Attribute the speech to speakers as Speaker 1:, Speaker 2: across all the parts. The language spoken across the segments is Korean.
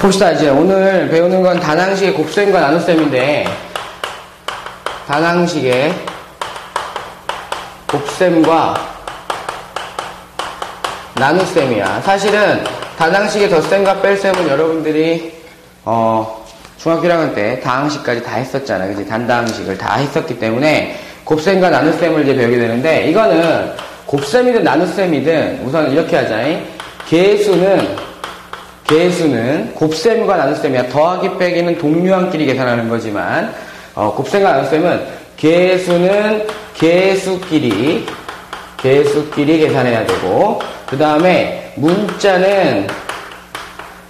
Speaker 1: 봅시다 이제. 오늘 배우는 건 단항식의 곱셈과 나눗셈인데 단항식의 곱셈과 나눗셈이야. 사실은 단항식의 덧셈과 뺄셈은 여러분들이 어 중학교 1학년 때 다항식까지 다 했었잖아 그지? 단다항식을 다 했었기 때문에 곱셈과 나눗셈을 이제 배우게 되는데 이거는 곱셈이든 나눗셈이든 우선 이렇게 하자. 개수는 개수는 곱셈과 나눗셈이야. 더하기 빼기는 동류항끼리 계산하는 거지만 어, 곱셈과 나눗셈은 개수는 개수끼리 개수끼리 계산해야 되고 그 다음에 문자는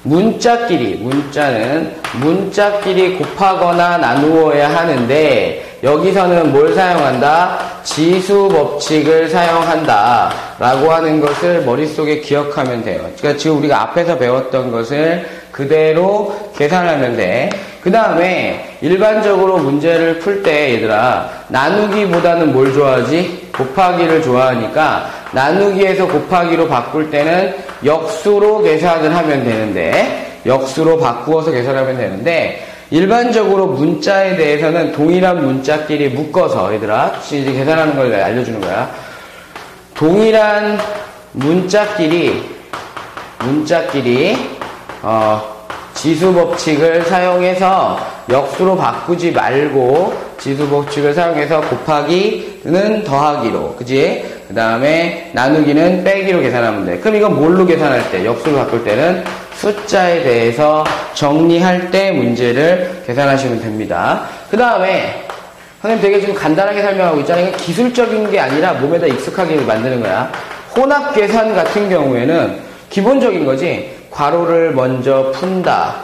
Speaker 1: 문자끼리 문자는 문자끼리 곱하거나 나누어야 하는데 여기서는 뭘 사용한다? 지수 법칙을 사용한다. 라고 하는 것을 머릿속에 기억하면 돼요. 그러니까 지금 우리가 앞에서 배웠던 것을 그대로 계산하면 돼. 그 다음에 일반적으로 문제를 풀 때 얘들아 나누기보다는 뭘 좋아하지? 곱하기를 좋아하니까 나누기에서 곱하기로 바꿀 때는 역수로 계산을 하면 되는데 역수로 바꾸어서 계산하면 되는데 일반적으로 문자에 대해서는 동일한 문자끼리 묶어서 얘들아 이제 계산하는 걸 알려주는 거야. 동일한 문자끼리 문자끼리 어, 지수 법칙을 사용해서 역수로 바꾸지 말고 지수 법칙을 사용해서 곱하기는 더하기로 그지? 그 다음에 나누기는 빼기로 계산하면 돼. 그럼 이건 뭘로 계산할 때? 역수로 바꿀 때는 숫자에 대해서 정리할 때 문제를 계산하시면 됩니다. 그 다음에 선생님 되게 지금 간단하게 설명하고 있잖아요. 이건 기술적인 게 아니라 몸에다 익숙하게 만드는 거야. 혼합 계산 같은 경우에는 기본적인 거지. 괄호를 먼저 푼다.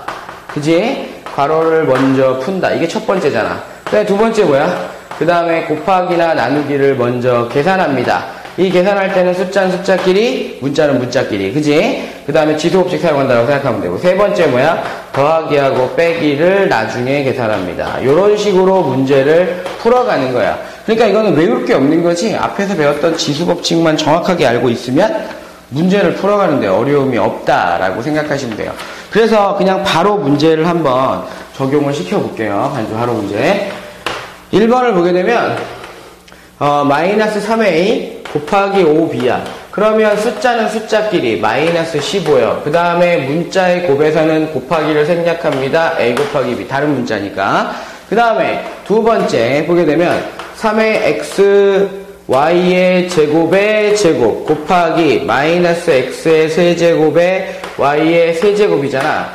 Speaker 1: 그지? 괄호를 먼저 푼다. 이게 첫 번째잖아. 두 번째 뭐야? 그 다음에 곱하기나 나누기를 먼저 계산합니다. 이 계산할 때는 숫자는 숫자끼리, 문자는 문자끼리. 그지? 그 다음에 지수법칙 사용한다고 생각하면 되고. 세 번째 뭐야? 더하기하고 빼기를 나중에 계산합니다. 이런 식으로 문제를 풀어가는 거야. 그러니까 이거는 외울 게 없는 거지. 앞에서 배웠던 지수법칙만 정확하게 알고 있으면 문제를 풀어가는데 어려움이 없다라고 생각하시면 돼요. 그래서 그냥 바로 문제를 한번 적용을 시켜볼게요. 반주 하루 문제. 1번을 보게 되면 어, 마이너스 3a 곱하기 5b야. 그러면 숫자는 숫자끼리 마이너스 15요. 그 다음에 문자의 곱에서는 곱하기를 생략합니다. a 곱하기 b 다른 문자니까. 그 다음에 두 번째 보게 되면 3의 x y의 제곱의 제곱 곱하기 마이너스 x의 세제곱의 y의 세제곱이잖아.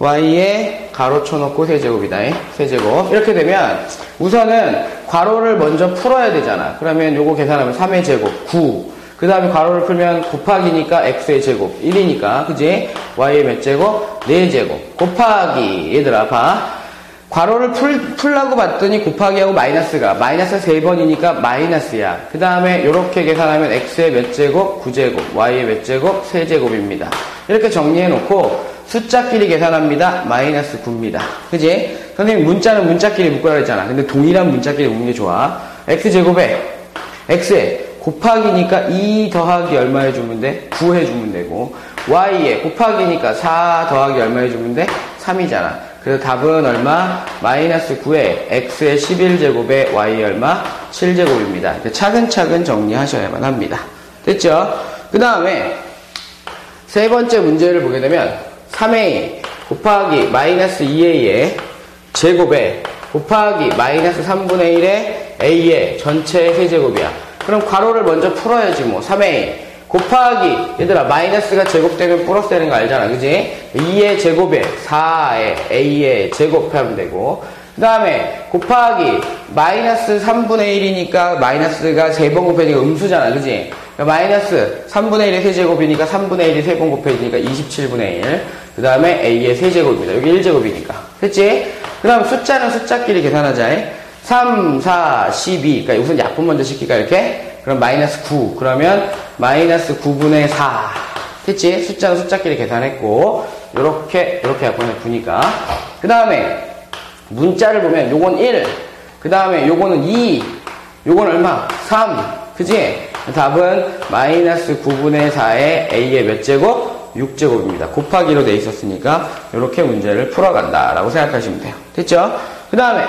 Speaker 1: y의 가로 쳐놓고 세제곱이다. 세제곱. 이렇게 되면 우선은 괄호를 먼저 풀어야 되잖아. 그러면 요거 계산하면 3의 제곱 9. 그 다음에 괄호를 풀면 곱하기니까 x의 제곱 1이니까 그지? y의 몇 제곱? 4제곱 곱하기 얘들아 봐 괄호를 풀, 풀라고 봤더니 곱하기 하고 마이너스가 마이너스 3번이니까 마이너스야 그 다음에 이렇게 계산하면 x의 몇 제곱? 9제곱 y의 몇 제곱? 3제곱입니다 이렇게 정리해 놓고 숫자끼리 계산합니다. 마이너스 9입니다. 그지? 선생님 문자는 문자끼리 묶으라 그랬잖아. 근데 동일한 문자끼리 묶는 게 좋아. x제곱에 x에 곱하기니까 2 더하기 얼마 해주면 돼? 9 해주면 되고 y에 곱하기니까 4 더하기 얼마 해주면 돼? 3이잖아. 그래서 답은 얼마? 마이너스 9에 x의 11제곱에 y 얼마? 7제곱입니다. 차근차근 정리하셔야만 합니다. 됐죠? 그 다음에 세 번째 문제를 보게 되면 3a 곱하기 마이너스 2a의 제곱에 곱하기 마이너스 3분의 1의 a의 전체 세제곱이야. 그럼 괄호를 먼저 풀어야지 뭐 3a 곱하기 얘들아 마이너스가 제곱되면 플러스 되는 거 알잖아 그지? 2의 제곱에 4의 a의 제곱하면 되고 그 다음에 곱하기 마이너스 3분의 1이니까 마이너스가 3번 곱해지니까 음수잖아 그지? 그러니까 마이너스 3분의 1의 세제곱이니까 3분의 1이 3번 곱해지니까 27분의 1. 그 다음에 A의 세제곱입니다. 여기 1제곱이니까. 됐지? 그 다음 숫자는 숫자끼리 계산하자. 3, 4, 12. 그러니까 우선 약분 먼저 시킬까, 이렇게? 그럼 마이너스 9. 그러면 마이너스 9분의 4. 됐지? 숫자는 숫자끼리 계산했고, 요렇게, 요렇게 9니까. 그 다음에 문자를 보면 요건 1. 그 다음에 요거는 2. 요건 얼마? 3. 그지? 답은 마이너스 9분의 4의 A의 몇 제곱? 6제곱입니다. 곱하기로 돼 있었으니까 이렇게 문제를 풀어간다라고 생각하시면 돼요. 됐죠? 그 다음에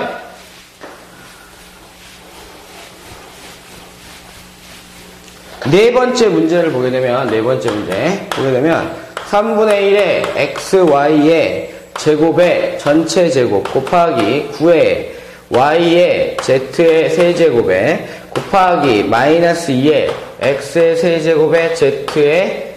Speaker 1: 네 번째 문제를 보게 되면 네 번째 문제 보게 되면 3분의 1의 xy의 제곱의 전체 제곱 곱하기 9의 y의 z의 세제곱에 곱하기 마이너스 2의 x의 세제곱에 z의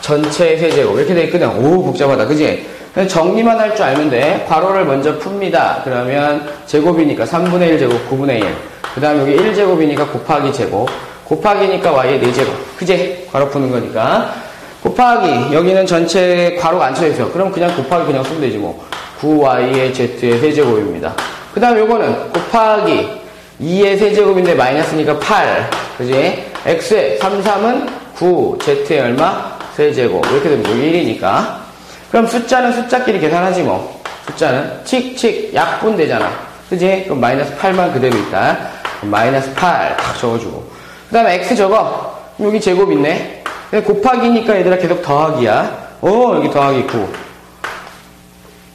Speaker 1: 전체 세제곱 이렇게 돼 있거든. 오 복잡하다, 그지? 정리만 할 줄 알면 돼. 괄호를 먼저 풉니다. 그러면 제곱이니까 3분의 1 제곱 9분의 1. 그 다음 여기 1제곱이니까 곱하기 제곱. 곱하기니까 y의 4제곱. 그제? 괄호 푸는 거니까. 곱하기 여기는 전체 괄호가 안 쳐있어요. 그럼 그냥 곱하기 그냥 쓰면 되지 뭐. 9y의 z의 세제곱입니다. 그 다음 요거는 곱하기 2의 세제곱인데 마이너스니까 8. 그지? x의 3, 3은 9, z의 얼마? 세제곱. 이렇게 되면 여기 1이니까. 그럼 숫자는 숫자끼리 계산하지 뭐. 숫자는 칙칙 약분 되잖아. 그지? 그럼 마이너스 8만 그대로 있다. 마이너스 8 딱 적어주고. 그 다음에 x 적어. 여기 제곱 있네. 곱하기니까 얘들아 계속 더하기야. 어, 여기 더하기 9.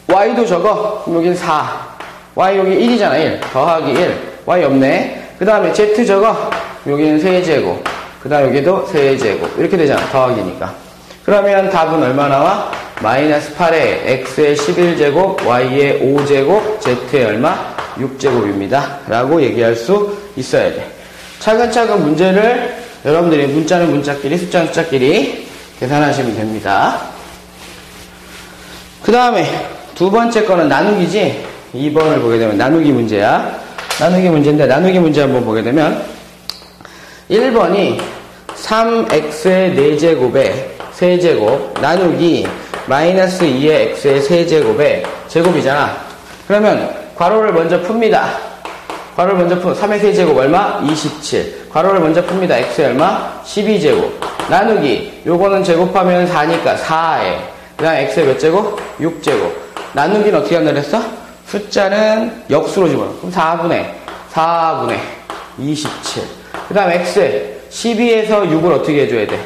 Speaker 1: y도 적어. 그럼 여긴 4. y 여기 1이잖아, 1. 더하기 1. y 없네. 그 다음에 z 적어. 여기는 세제곱. 그 다음 여기도 세제곱. 이렇게 되잖아, 더하기니까. 그러면 답은 얼마 나와? 마이너스 8에 x의 11제곱, y의 5제곱, z의 얼마? 6제곱입니다. 라고 얘기할 수 있어야 돼. 차근차근 문제를 여러분들이 문자는 문자끼리, 숫자는 숫자끼리 계산하시면 됩니다. 그 다음에 두 번째 거는 나누기지. 2번을 보게 되면 나누기 문제야. 나누기 문제인데 나누기 문제 한번 보게 되면 1번이 3x의 4제곱에 세제곱 나누기 마이너스 2의 x의 세제곱에 제곱이잖아. 그러면 괄호를 먼저 풉니다. 괄호를 먼저 푸 3의 세제곱 얼마? 27. 괄호를 먼저 풉니다. x의 얼마? 12제곱. 나누기 요거는 제곱하면 4니까 4에 그 다음 x의 몇 제곱? 6제곱. 나누기는 어떻게 한다 그랬어? 숫자는 역수로 집어넣어. 그럼 4분의 4분의 27. 그 다음 x 12에서 6을 어떻게 해줘야 돼?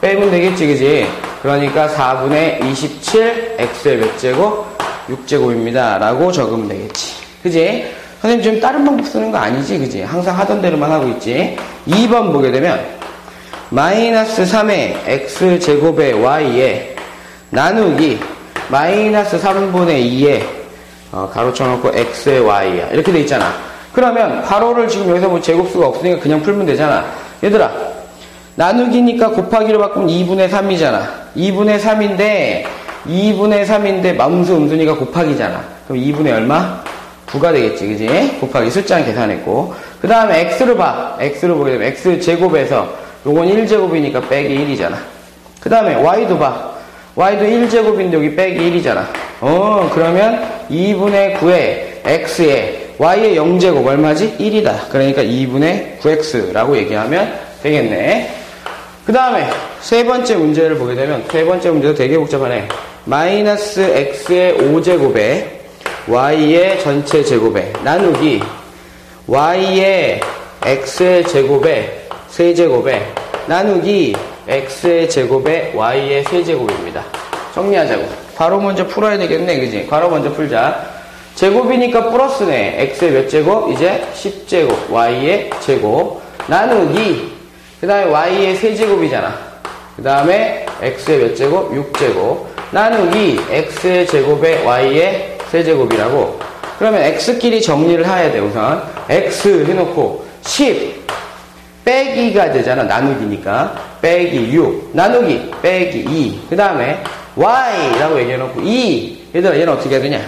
Speaker 1: 빼면 되겠지, 그지? 그러니까 4분의 27, x의 몇 제곱? 6제곱입니다. 라고 적으면 되겠지. 그지? 선생님 지금 다른 방법 쓰는 거 아니지, 그지? 항상 하던 대로만 하고 있지. 2번 보게 되면, 마이너스 3의 x제곱의 y에 나누기 마이너스 3분의 2에 어, 가로 쳐놓고 x의 y야. 이렇게 돼 있잖아. 그러면 가로를 지금 여기서 뭐 제곱수가 없으니까 그냥 풀면 되잖아. 얘들아, 나누기니까 곱하기로 바꾸면 2분의 3이잖아. 2분의 3인데 2분의 3인데 마음수 음수니까 곱하기잖아. 그럼 2분의 얼마? 9가 되겠지, 그지? 곱하기 숫자는 계산했고. 그 다음에 x를 봐. x를 보게 되면 x 제곱에서 요건 1제곱이니까 빼기 1이잖아. 그 다음에 y도 봐. y도 1제곱인데 여기 빼기 1이잖아. 어, 그러면 2분의 9에 x에 y의 0제곱 얼마지? 1이다. 그러니까 2분의 9x라고 얘기하면 되겠네. 그 다음에 세 번째 문제를 보게 되면 세 번째 문제도 되게 복잡하네. 마이너스 x의 5제곱에 y의 전체 제곱에 나누기 y의 x의 제곱에 세제곱에 나누기 x의 제곱에 y의 세제곱입니다. 정리하자고. 괄호 먼저 풀어야 되겠네, 그지? 괄호 먼저 풀자. 제곱이니까 플러스네. x의 몇 제곱? 이제 10제곱. y의 제곱. 나누기. 그 다음에 y의 세제곱이잖아. 그 다음에 x의 몇 제곱? 6제곱. 나누기 x의 제곱에 y의 세제곱이라고. 그러면 x끼리 정리를 해야 돼, 우선. x 해놓고 10 빼기가 되잖아. 나누기니까. 빼기 6. 나누기 빼기 2. 그 다음에 y라고 얘기해놓고 2. 얘들아, 얘는 어떻게 해야 되냐?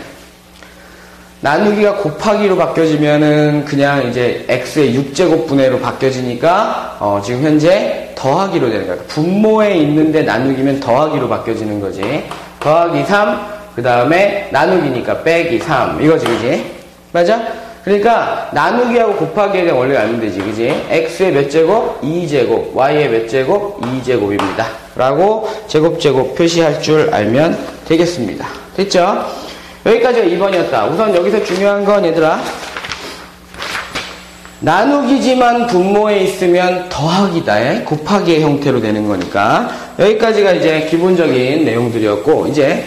Speaker 1: 나누기가 곱하기로 바뀌어지면은 그냥 이제 x의 6제곱 분해로 바뀌어지니까 어 지금 현재 더하기로 되는 거야. 분모에 있는데 나누기면 더하기로 바뀌어지는 거지. 더하기 3, 그 다음에 나누기니까 빼기 3. 이거지, 그지? 맞아? 그러니까 나누기하고 곱하기에 대한 원리를 알면 되지, 그지? x의 몇 제곱? 2제곱. y의 몇 제곱? 2제곱입니다. 라고 제곱 제곱 표시할 줄 알면 되겠습니다. 됐죠? 여기까지가 2번이었다. 우선 여기서 중요한 건 얘들아 나누기지만 분모에 있으면 더하기다. 곱하기의 형태로 되는 거니까. 여기까지가 이제 기본적인 내용들이었고, 이제